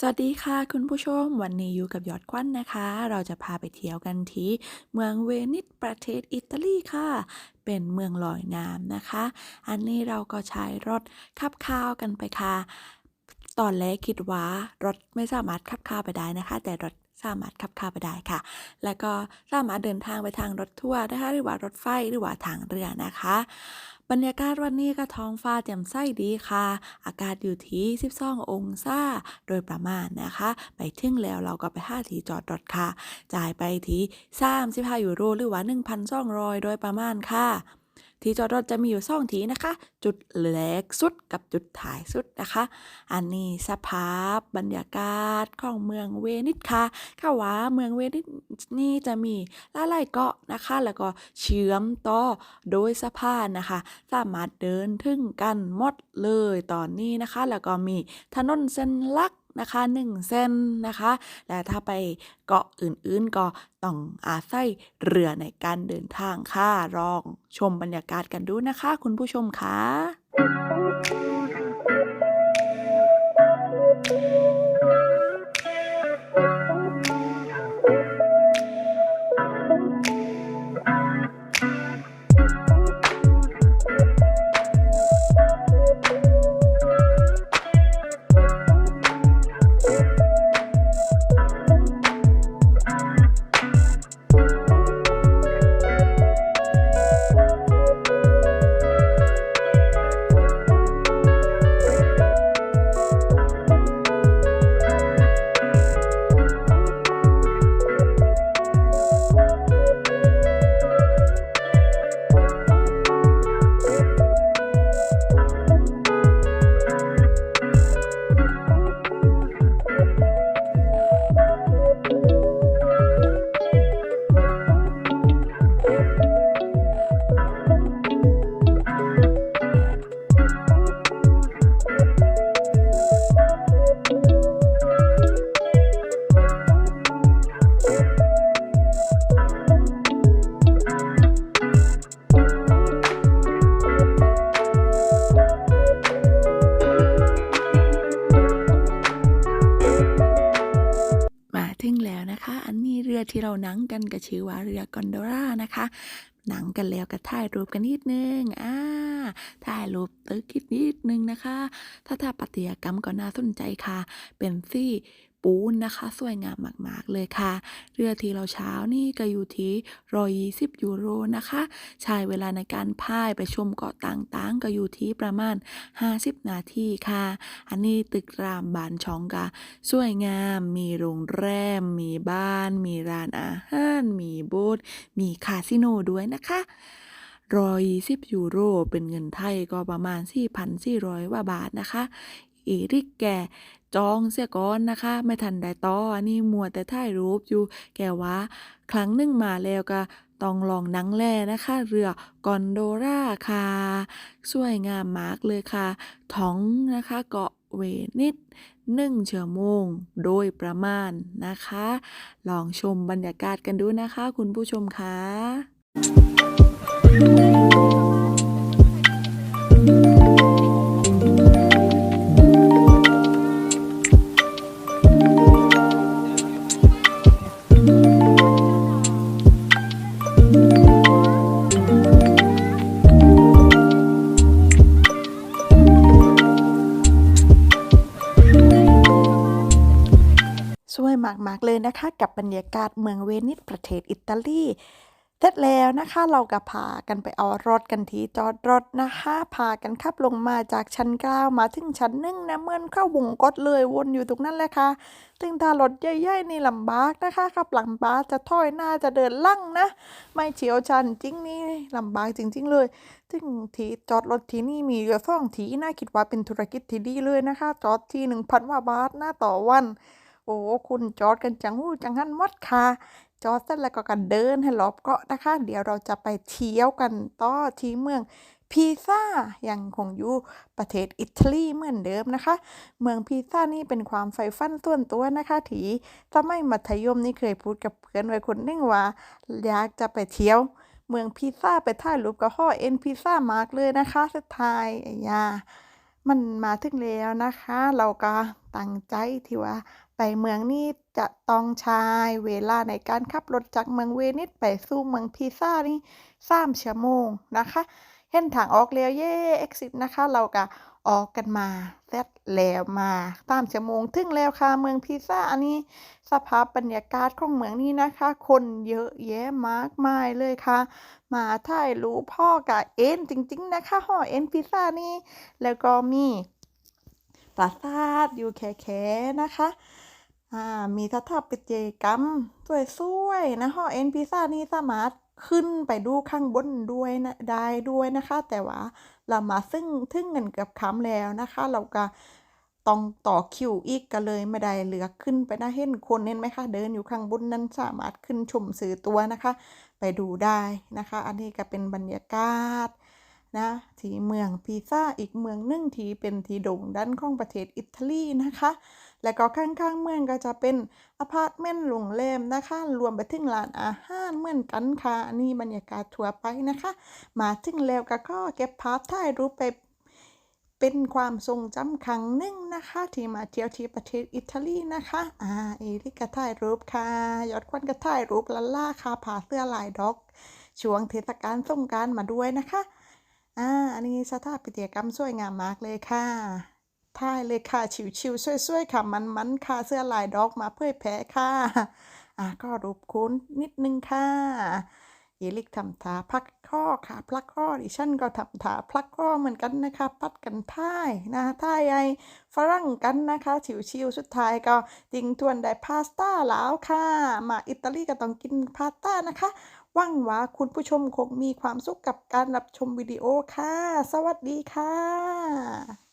สวัสดีค่ะคุณผู้ชม วันนี้อยู่กับยอดควันนะคะ เราจะพาไปเที่ยวกันที่เมืองเวนิสประเทศอิตาลีค่ะ เป็นเมืองลอยน้ำนะคะ อันนี้เราก็ใช้รถขับข้าวกันไปค่ะ ตอนแรกคิดว่ารถไม่สามารถขับข้าวไปได้นะคะ แต่รถสามารถขับข้าวไปได้ค่ะ แล้วก็สามารถเดินทางไปทางรถทัวร์นะคะ หรือว่ารถไฟหรือว่าทางเรือนะคะ บรรยากาศวันนี้ก็ท้องฟ้าแจ่มใสดีค่ะ อากาศอยู่ที่ 12 องศาโดยประมาณนะคะ ไปถึงแล้วเราก็ไปหาทีจอดรถค่ะ จ่ายไปที่35ยูโรหรือว่า 1,200 โดยประมาณค่ะ ที่จอดรถจะมีอยู่สองที่นะคะ จุดแรกสุดกับจุดถ่ายสุดนะคะ อันนี้สภาพบรรยากาศของเมืองเวนิสค่ะค่ะว่าเมืองเวนิสนี่จะมีหลายๆเกาะนะคะ แล้วก็เชื่อมต่อโดยสะพานนะคะ สามารถเดินถึงกันหมดเลยตอนนี้นะคะ แล้วก็มีถนนเส้นลัก นะคะหนึ่งเส้นนะคะ และถ้าไปเกาะอื่นๆ ก็ต้องอาศัยเรือในการเดินทางค่ะลองชมบรรยากาศกันดูนะคะ คุณผู้ชมค่ะ ที่เรานังกันก็ชื่อว่าเรือกอนโดรานะคะ หนังกันแล้วก็ถ่ายรูปกันนิดนึงอ่าถ่ายรูปตึกคิดนิดนึงนะคะ ถ้าถ้าปฏิยกรรมก็น่าสนใจค่ะ เป็นซี่ ปูนนะคะ สวยงามมากๆเลยค่ะ เรือที่เราเช้านี่ก็อยู่ที่รอยสิบยูโรนะคะใช้เวลาในการพายไปชมเกาะต่างๆ ก็อยู่ที่ประมาณ 50 นาทีค่ะ อันนี้ตึกรามบานช่องกะสวยงาม มีโรงแรม มีบ้าน มีร้านอาหาร มีโบูธมีคาสิโนด้วยนะคะรอยสิบยูโร เป็นเงินไทยก็ประมาณ 4,400ว่าบาทนะคะเอริกแก จองเสียก่อนนะคะ ไม่ทันได้ต่ออันนี้มัวแต่ถ่ายรูปอยู่แกว่าครั้งหนึ่งมาแล้วก็ต้องลองนังแลนะคะ เรือกอนโดราค่ะ สวยงามมากเลยค่ะท้องนะคะเกาะเวนิสหนึ่งชั่วโมงโดยประมาณนะคะ ลองชมบรรยากาศกันดูนะคะ คุณผู้ชมคะ มากๆเลยนะคะ กับบรรยากาศเมืองเวนิสประเทศอิตาลีเสร็จแล้วนะคะเราก็พากันไปเอารถกันที่จอดรถนะคะพากันขับลงมาจากชั้นเก้ามาถึงชั้นหนึ่งนะเมื่อนเข้าวงกตเลยวนอยู่ตรงนั้นแหละค่ะถึงถ้ารถใหญ่ๆนี่ลำบากนะคะขับหลังบากจะถอยหน้าจะเดินลั่งนะ ไม่เฉียวชันจริงนี่ลำบากจริง ๆ เลยถึงที่จอดรถที่นี่มีเรือสองทีน่าคิดว่าเป็นธุรกิจที่ดีเลยนะคะ จอดที่หนึ่งพันว่าบาทหน้าต่อวัน โอ้คุณจอดกันจังหู้จังหันวัดค่ะจอดเสร็จแล้วก็กันเดินให้รอบเกาะนะคะ เดี๋ยวเราจะไปเที่ยวกันต่อที่เมืองพีซ่ายังคงอยู่ประเทศอิตาลีเหมือนเดิมนะคะ เมืองพีซ่านี่เป็นความใฝ่ฝันส่วนตัวนะคะทีสมัยมัธยมนี่เคยพูดกับเพื่อนไว้คนนึงว่าอยากจะไปเที่ยว เมืองพีซ่าไปถ่ายรูปกับห่อเอ็นพีซ่ามากเลยนะคะสุดท้ายอ้ยา มันมาถึงแล้วนะคะ เราก็ตั้งใจที่ว่า ไปเมืองนี้จะต้องใช้เวลาในการขับรถจากเมืองเวนิสไปสู่เมืองพิซ่านี่สามชั่วโมงนะคะ เห็นทางออกแล้วเย่เอ็กซิสนะคะ เราก็ ออกกันมาเสร็จแล้วมาตามชั่วโมงถึงแล้วค่ะเมืองพีซ่าอันนี้สภาพบรรยากาศของเมืองนี้นะคะ คนเยอะแยะมากมายเลยค่ะ มาถ่ายรูปพ่อกับเอ็นจริง ๆ นะคะห่อเอ็นพิซซ่านี่แล้วก็มีปราสาทอยู่แค่ๆนะคะอ่ามีสถาปัตยกรรมสวยๆนะห่อเอ็นพิซซ่านี่สามารถ ขึ้นไปดูข้างบนด้วยนะได้ด้วยนะคะ แต่ว่าเรามาซึ่งทึ่งเงินเกือบคำแล้วนะคะ เราก็ต้องต่อคิวอีกก็เลยไม่ได้เหลือขึ้นไปนะเห็นคนเห็นไหมคะ เดินอยู่ข้างบนนั้นสามารถขึ้นชมสื่อตัวนะคะ ไปดูได้นะคะ อันนี้ก็เป็นบรรยากาศ นะที่เมืองพีซ่าอีกเมืองหนึ่งที่เป็นที่โด่งดังของประเทศอิตาลีนะคะ และก็ข้างๆเมืองก็จะเป็นอพาร์ตเมนต์โรงแรมนะคะ รวมไปถึงร้านอาหารเหมือนกันค่ะนนี้บรรยากาศทั่วไปนะคะ มาถึงแล้วก็ก็เก็บภาพถ่ายรูปไปเป็นความทรงจำครั้งหนึ่งนะคะ ที่มาเที่ยวที่ประเทศอิตาลีนะคะ อ่าเอริกก็ถ่ายรูปค่ะ ยอดควันก็ถ่ายรูปลาล่าค่ะผ่าเสื้อลายดอก ช่วงเทศกาลสงกานต์มาด้วยนะคะ อ่าอันนี้สถาปัตยกรรมสวยงามมากเลยค่ะถ่ายเลยค่ะชิวๆสวยๆค่ะมันๆค่ะเสื้อลายดอกมาเพื่อแพ้ค่ะอ่าก็รูปคุ้นนิดนึงค่ะเอลิกทำท่าพักข้อค่ะพลักข้อดิฉันก็ทำท่าพลักข้อเหมือนกันนะคะปัดกันท่ายนะท่ายไอฝรั่งกันนะคะชิวๆสุดท้ายก็ติงทวนได้พาสต้าแล้วค่ะ มาอิตาลีก็ต้องกินพาสต้านะคะ หวังว่าคุณผู้ชมคงมีความสุขกับการรับชมวิดีโอค่ะ สวัสดีค่ะ